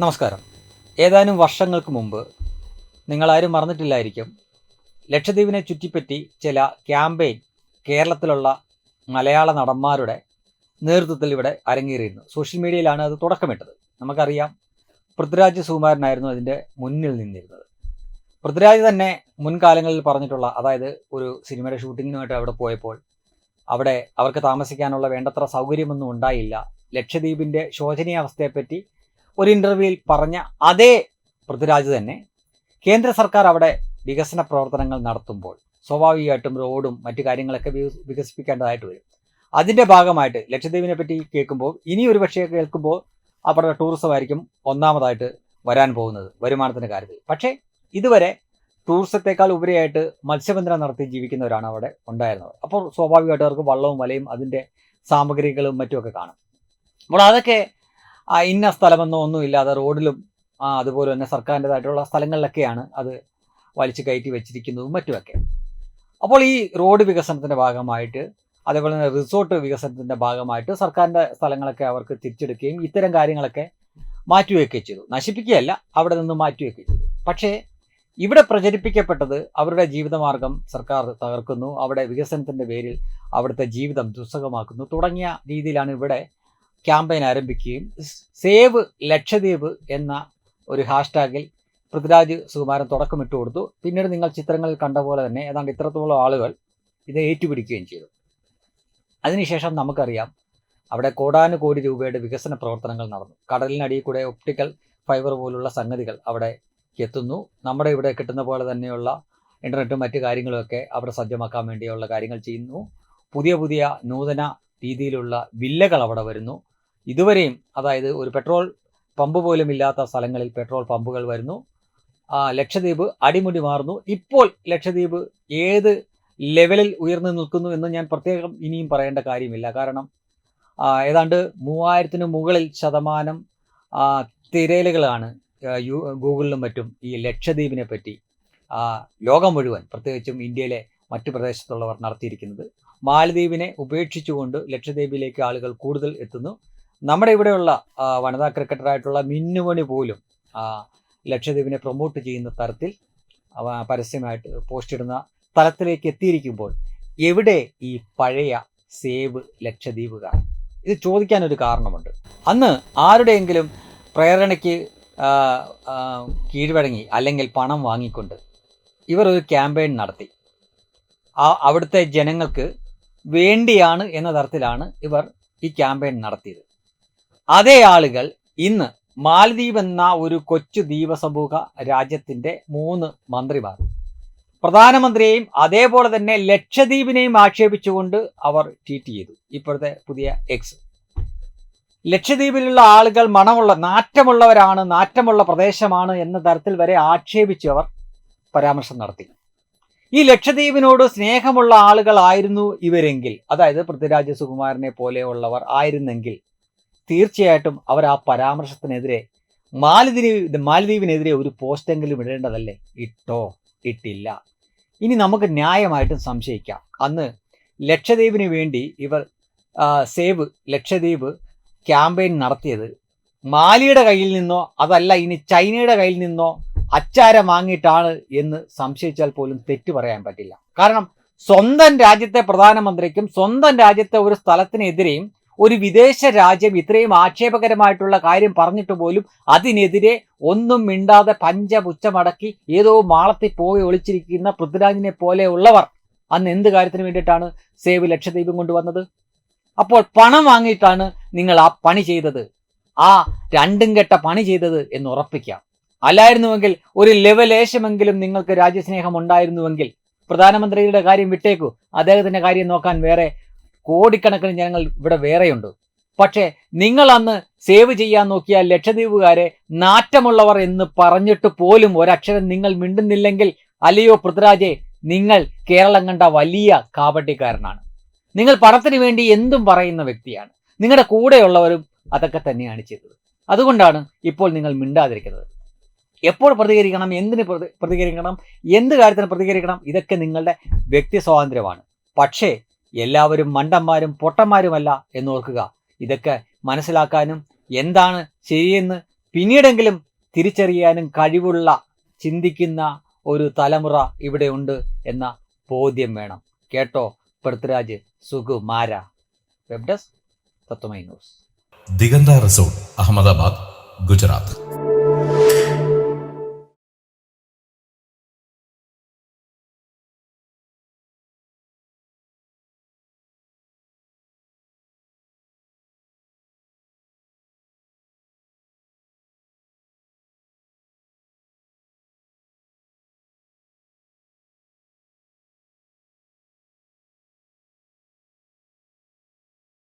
നമസ്കാരം. ഏതാനും വർഷങ്ങൾക്ക് മുമ്പ് നിങ്ങളാരും മറന്നിട്ടില്ലായിരിക്കും. ലക്ഷദ്വീപിനെ ചുറ്റിപ്പറ്റി ചില ക്യാമ്പയിൻ കേരളത്തിലുള്ള മലയാള നടന്മാരുടെ നേതൃത്വത്തിൽ ഇവിടെ അരങ്ങേറിയിരുന്നു. സോഷ്യൽ മീഡിയയിലാണ് അത് തുടക്കമിട്ടത്. നമുക്കറിയാം പൃഥ്വിരാജ് സുകുമാരനായിരുന്നു അതിന്റെ മുന്നിൽ നിന്നിരുന്നത്. പൃഥ്വിരാജ് തന്നെ മുൻകാലങ്ങളിൽ പറഞ്ഞിട്ടുള്ള അതായത് ഒരു സിനിമയുടെ ഷൂട്ടിങ്ങിനുമായിട്ട് അവിടെ പോയപ്പോൾ അവിടെ അവർക്ക് താമസിക്കാനുള്ള വേണ്ടത്ര സൗകര്യമൊന്നും ഉണ്ടായില്ല. ലക്ഷദ്വീപിന്റെ ശോചനീയാവസ്ഥയെപ്പറ്റി ഒരു ഇന്റർവ്യൂവിൽ പറഞ്ഞ അതേ പൃഥ്വിരാജ് തന്നെ കേന്ദ്ര സർക്കാർ അവിടെ വികസന പ്രവർത്തനങ്ങൾ നടത്തുമ്പോൾ സ്വാഭാവികമായിട്ടും റോഡും മറ്റു കാര്യങ്ങളൊക്കെ വിക- വികസിപ്പിക്കേണ്ടതായിട്ട് വരും. അതിന്റെ ഭാഗമായിട്ട് ലക്ഷദ്വീപിനെ പറ്റി കേൾക്കുമ്പോൾ ഇനി ഒരു പക്ഷേ കേൾക്കുമ്പോൾ അവിടെ ടൂറിസം ആയിരിക്കും ഒന്നാമതായിട്ട് വരാൻ പോകുന്നത് വരുമാനത്തിന്റെ കാര്യത്തിൽ. പക്ഷേ ഇതുവരെ ടൂറിസത്തെക്കാൾ ഉപരിയായിട്ട് മത്സ്യബന്ധനം നടത്തി ജീവിക്കുന്നവരാണ് അവിടെ ഉണ്ടായിരുന്നത്. അപ്പോൾ സ്വാഭാവികമായിട്ട് അവർക്ക് വള്ളവും വലയും അതിന്റെ സാമഗ്രികളും മറ്റുമൊക്കെ കാണും. അപ്പോൾ അതൊക്കെ ഇന്ന സ്ഥലമെന്നോ ഒന്നുമില്ല അത് റോഡിലും ആ, അതുപോലെ തന്നെ സർക്കാരിന്റെതായിട്ടുള്ള സ്ഥലങ്ങളിലൊക്കെയാണ് അത് വലിച്ചു കയറ്റി വെച്ചിരിക്കുന്നതും മറ്റുമൊക്കെ. അപ്പോൾ ഈ റോഡ് വികസനത്തിന്റെ ഭാഗമായിട്ട് അതേപോലെ തന്നെ റിസോർട്ട് വികസനത്തിന്റെ ഭാഗമായിട്ട് സർക്കാരിന്റെ സ്ഥലങ്ങളൊക്കെ അവർക്ക് തിരിച്ചെടുക്കുകയും ഇത്തരം കാര്യങ്ങളൊക്കെ മാറ്റിവെക്കുകയും ചെയ്തു. നശിപ്പിക്കുകയല്ല അവിടെ നിന്ന് മാറ്റിവെക്കുകയും ചെയ്തു. പക്ഷേ ഇവിടെ പ്രചരിപ്പിക്കപ്പെട്ടത് അവരുടെ ജീവിതമാർഗം സർക്കാർ തകർക്കുന്നു അവിടെ വികസനത്തിന്റെ പേരിൽ അവിടുത്തെ ജീവിതം ദുസ്സഹമാക്കുന്നു തുടങ്ങിയ രീതിയിലാണ് ഇവിടെ ക്യാമ്പയിൻ ആരംഭിക്കുകയും സേവ് ലക്ഷദ്വീപ് എന്ന ഒരു ഹാഷ്ടാഗിൽ പൃഥ്വിരാജ് സുകുമാരൻ തുടക്കമിട്ട് കൊടുത്തു. പിന്നീട് നിങ്ങൾ ചിത്രങ്ങളിൽ കണ്ട പോലെ തന്നെ ഏതാണ്ട് ഇത്രത്തോളം ആളുകൾ ഇത് ഏറ്റുപിടിക്കുകയും ചെയ്തു. അതിനുശേഷം നമുക്കറിയാം അവിടെ കോടാനുകോടി രൂപയുടെ വികസന പ്രവർത്തനങ്ങൾ നടന്നു. കടലിനടിയിൽ കൂടെ ഒപ്റ്റിക്കൽ ഫൈബർ പോലുള്ള സംഗതികൾ അവിടെ എത്തുന്നു. നമ്മുടെ ഇവിടെ കിട്ടുന്ന പോലെ തന്നെയുള്ള ഇന്റർനെറ്റും മറ്റു കാര്യങ്ങളുമൊക്കെ അവിടെ സജ്ജമാക്കാൻ വേണ്ടിയുള്ള കാര്യങ്ങൾ ചെയ്യുന്നു. പുതിയ പുതിയ നൂതന രീതിയിലുള്ള വില്ലകൾ അവിടെ വരുന്നു. ഇതുവരെയും അതായത് ഒരു പെട്രോൾ പമ്പ് പോലും ഇല്ലാത്ത സ്ഥലങ്ങളിൽ പെട്രോൾ പമ്പുകൾ വരുന്നു. ലക്ഷദ്വീപ് അടിമുടി മാറുന്നു. ഇപ്പോൾ ലക്ഷദ്വീപ് ഏത് ലെവലിൽ ഉയർന്നു നിൽക്കുന്നു എന്ന് ഞാൻ പ്രത്യേകം ഇനിയും പറയേണ്ട കാര്യമില്ല. കാരണം ഏതാണ്ട് മൂവായിരത്തിന് മുകളിൽ ശതമാനം തിരയലുകളാണ് യു ഗൂഗിളിലും മറ്റും ഈ ലക്ഷദ്വീപിനെ പറ്റി ലോകം മുഴുവൻ പ്രത്യേകിച്ചും ഇന്ത്യയിലെ മറ്റു പ്രദേശത്തുള്ളവർ നടത്തിയിരിക്കുന്നത്. മാലദ്വീപിനെ ഉപേക്ഷിച്ചുകൊണ്ട് ലക്ഷദ്വീപിലേക്ക് ആളുകൾ കൂടുതൽ എത്തുന്നു. നമ്മുടെ ഇവിടെയുള്ള വനിതാ ക്രിക്കറ്ററായിട്ടുള്ള മിന്നുമണി പോലും ലക്ഷദ്വീപിനെ പ്രൊമോട്ട് ചെയ്യുന്ന തരത്തിൽ പരസ്യമായിട്ട് പോസ്റ്റ് ഇടുന്ന തലത്തിലേക്ക് എത്തിയിരിക്കുമ്പോൾ എവിടെ ഈ പഴയ സേവ് ലക്ഷദ്വീപുകാർ? ഇത് ചോദിക്കാനൊരു കാരണമുണ്ട്. അന്ന് ആരുടെയെങ്കിലും പ്രേരണയ്ക്ക് കീഴ്വഴങ്ങി അല്ലെങ്കിൽ പണം വാങ്ങിക്കൊണ്ട് ഇവർ ഒരു ക്യാമ്പയിൻ നടത്തി. അവിടുത്തെ ജനങ്ങൾക്ക് വേണ്ടിയാണ് എന്ന തരത്തിലാണ് ഇവർ ഈ ക്യാമ്പയിൻ നടത്തിയത്. അതേ ആളുകൾ ഇന്ന് മാലദ്വീപ് എന്ന ഒരു കൊച്ചു ദ്വീപസമൂഹ രാജ്യത്തിന്റെ മൂന്ന് മന്ത്രിമാർ. പ്രധാനമന്ത്രിയെയും അതേപോലെ തന്നെ ലക്ഷദ്വീപിനെയും ആക്ഷേപിച്ചുകൊണ്ട് അവർ ട്വീറ്റ് ചെയ്തു. ഇപ്പോഴത്തെ പുതിയ എക്സ് ലക്ഷദ്വീപിലുള്ള ആളുകൾ മണമുള്ള നാറ്റമുള്ളവരാണ് നാറ്റമുള്ള പ്രദേശമാണ് എന്ന തരത്തിൽ വരെ ആക്ഷേപിച്ച് അവർ പരാമർശം നടത്തി. ഈ ലക്ഷദ്വീപിനോട് സ്നേഹമുള്ള ആളുകളായിരുന്നു ഇവരെങ്കിൽ അതായത് പൃഥ്വിരാജ സുകുമാരനെ പോലെയുള്ളവർ ആയിരുന്നെങ്കിൽ തീർച്ചയായിട്ടും അവർ ആ പരാമർശത്തിനെതിരെ മാലദ്വീപ് മാലദ്വീപിനെതിരെ ഒരു പോസ്റ്റെങ്കിലും ഇടേണ്ടതല്ലേ? ഇട്ടോ? ഇട്ടില്ല. ഇനി നമുക്ക് ന്യായമായിട്ടും സംശയിക്കാം. അന്ന് ലക്ഷദ്വീപിന് വേണ്ടി ഇവർ സേവ് ലക്ഷദ്വീപ് ക്യാമ്പയിൻ നടത്തിയത് മാലിയുടെ കയ്യിൽ നിന്നോ അതല്ല ഇനി ചൈനയുടെ കയ്യിൽ നിന്നോ അച്ചാരം വാങ്ങിയിട്ടാണ് എന്ന് സംശയിച്ചാൽ പോലും തെറ്റു പറയാൻ പറ്റില്ല. കാരണം സ്വന്തം രാജ്യത്തെ പ്രധാനമന്ത്രിക്കും സ്വന്തം രാജ്യത്തെ ഒരു സ്ഥലത്തിനെതിരെയും ഒരു വിദേശ രാജ്യം ഇത്രയും ആക്ഷേപകരമായിട്ടുള്ള കാര്യം പറഞ്ഞിട്ട് പോലും അതിനെതിരെ ഒന്നും മിണ്ടാതെ പഞ്ചപുച്ചമടക്കി ഏതോ മാളത്തിൽ പോയി ഒളിച്ചിരിക്കുന്ന പൃഥ്വിരാജിനെ പോലെയുള്ളവർ അന്ന് എന്ത് കാര്യത്തിന് വേണ്ടിയിട്ടാണ് സേവ് ലക്ഷദ്വീപും കൊണ്ടുവന്നത്? അപ്പോൾ പണം വാങ്ങിയിട്ടാണ് നിങ്ങൾ ആ പണി ചെയ്തത്. ആ രണ്ടും കെട്ട പണി ചെയ്തത് എന്ന് ഉറപ്പിക്കാം. അല്ലായിരുന്നുവെങ്കിൽ ഒരു ലെവലേശമെങ്കിലും നിങ്ങൾക്ക് രാജ്യസ്നേഹം ഉണ്ടായിരുന്നുവെങ്കിൽ പ്രധാനമന്ത്രിയുടെ കാര്യം വിട്ടേക്കൂ. അദ്ദേഹത്തിന്റെ കാര്യം നോക്കാൻ വേറെ കോടിക്കണക്കിന് ജനങ്ങൾ ഇവിടെ വേറെയുണ്ട്. പക്ഷേ നിങ്ങൾ അന്ന് സേവ് ചെയ്യാൻ നോക്കിയ ലക്ഷദ്വീപുകാരെ നാറ്റമുള്ളവർ എന്ന് പറഞ്ഞിട്ട് പോലും ഒരക്ഷരം നിങ്ങൾ മിണ്ടുന്നില്ലെങ്കിൽ അല്ലയോ പൃഥ്വിരാജെ നിങ്ങൾ കേരളം കണ്ട വലിയ കാപട്ടിക്കാരനാണ് നിങ്ങൾ പണത്തിന് വേണ്ടി എന്തും പറയുന്ന വ്യക്തിയാണ്. നിങ്ങളുടെ കൂടെയുള്ളവരും അതൊക്കെ തന്നെയാണ് ചെയ്തത്. അതുകൊണ്ടാണ് ഇപ്പോൾ നിങ്ങൾ മിണ്ടാതിരിക്കുന്നത്. എപ്പോൾ പ്രതികരിക്കണം എന്തിന് പ്രതികരിക്കണം എന്ത് കാര്യത്തിന് പ്രതികരിക്കണം ഇതൊക്കെ നിങ്ങളുടെ വ്യക്തി സ്വാതന്ത്ര്യമാണ്. പക്ഷേ എല്ലാവരും മണ്ടന്മാരും പൊട്ടന്മാരുമല്ല എന്ന് ഓർക്കുക. ഇതൊക്കെ മനസ്സിലാക്കാനും എന്താണ് ശരിയെന്ന് പിന്നീടെങ്കിലും തിരിച്ചറിയാനും കഴിവുള്ള ചിന്തിക്കുന്ന ഒരു തലമുറ ഇവിടെ ഉണ്ട് എന്ന ബോധ്യം വേണം. കേട്ടോ Prithviraj Sukumara. Web desk Tatwamayi news. Diganta resort Ahmedabad Gujarat.